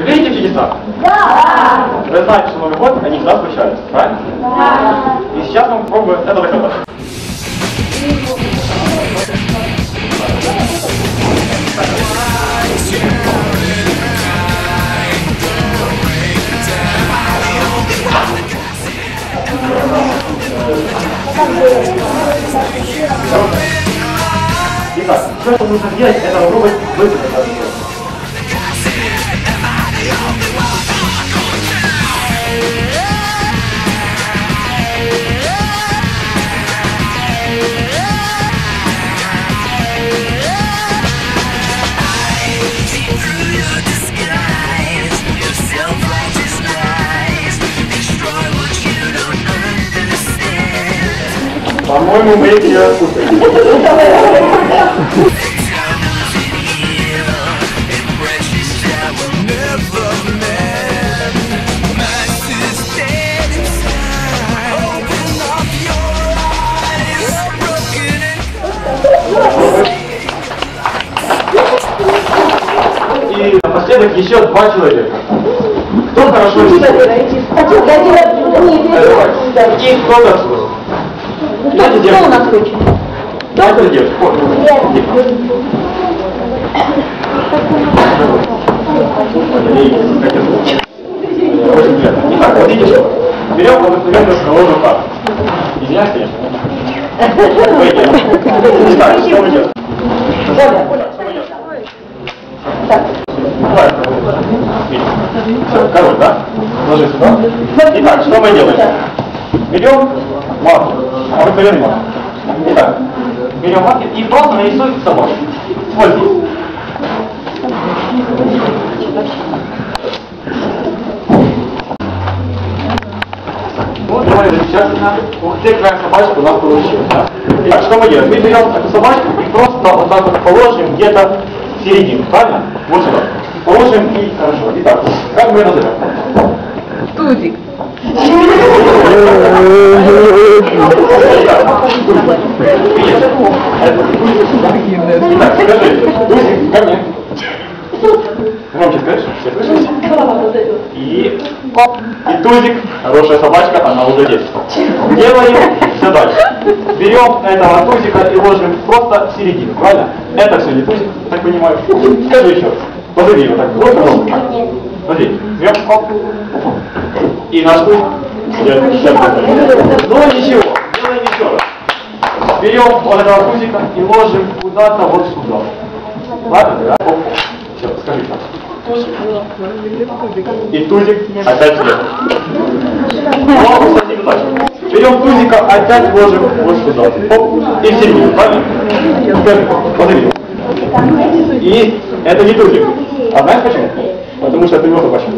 Видите чудеса? Да! Вы знаете, что Новый год, они всегда случаются, правильно? Да! И сейчас мы попробуем это доказать. Итак, все, что нужно сделать, это попробовать выпустить По-моему, мы их не распустим. И напоследок еще два человека. Кто хорошо рисует? И кто отсюда? Давайте Кто у нас хочет? Как это звучит? Очень приятно. Итак, вот видишь, берем обыкновенную шкалону карту. Извиняюсь, конечно. Итак, что мы делаем? Давай, Все, король, да? Ложи сюда. Итак, что мы делаем? Берем маркер, обыкновенный маркер. Итак, берем маркер и просто нарисуем собой. Вот здесь. Вот, давай замечательно. Ух ты, какая собачка у нас получилась, да? Итак, что мы делаем? Мы берем эту собачку и просто вот так вот положим где-то в середину, правильно? Вот сюда. Положим и хорошо. Итак, как мы ее назовем? Тузик. Громче скажешь, все слышите? И, оп, и Тузик, хорошая собачка, она уже есть. Делаем все дальше. Берем этого Тузика и ложим просто в середину, правильно? Это все не Тузик, так понимаю. Скажи еще раз. Позови его так, громко. Смотри, берем, оп. И наш Тузик. Ну ничего, делаем еще раз. Берем вот этого и ложим куда-то вот сюда. Ладно? Да? Все, скажи так. И тузик опять так. Берем тузика, опять ложим вот сюда. Оп, и в середину, правильно? Скажи, позови. И это не тузик. А знаешь почему? Потому что это его собачка.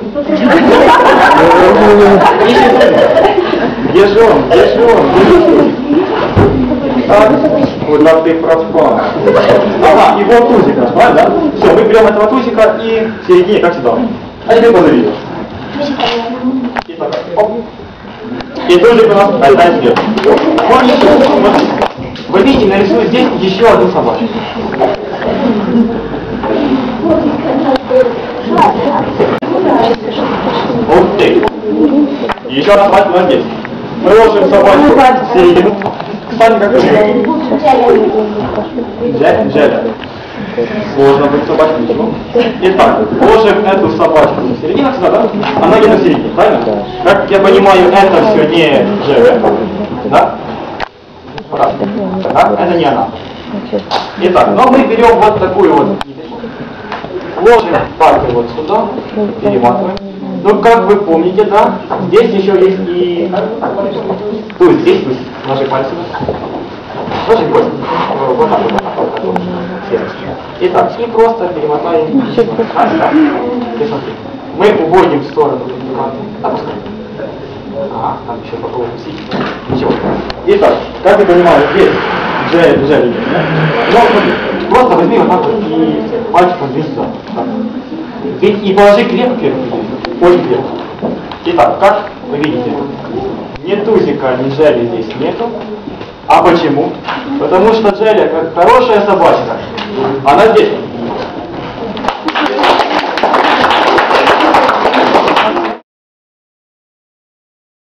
Где же он? Где же он? Куда ты пропал? Ага, и вот тузик наш, да? Все, мы берем этого тузика и в середине, как всегда. А теперь позови. И так, оп. И тузик у нас еще, смотрите. Вы видите, нарисую здесь еще одну собачку. Ух ты. И еще собачка у нас здесь. Мы ложим собачку в середину. Кстати, как ее Джеля? Джеля. Сложно быть собачкой, ничего. Итак, ложим эту собачку в середину сюда, да? Она не на середине, правильно? Как я понимаю, это все не Джеля, да? Правильно. Да? Это не она. Итак, но мы берем вот такую вот ложим пальцы вот сюда, перематываем. Ну, как вы помните, да, здесь еще есть и... Есть здесь вы наши пальцы. Вот, э, вот так вот. Итак, и просто перемотаем. А, да? Ты. Мы уводим в сторону. Опускаем. А, там еще попробуем усилить. Ничего. Итак, как я понимаю, здесь джель идет, да? Смотри, просто возьми вот так вот и пальчиком здесь сюда. Ведь и положи крепко, крепко, крепко. Итак, как вы видите, ни тузика, ни жели здесь нету. А почему? Потому что Джеля, как хорошая собачка, она здесь.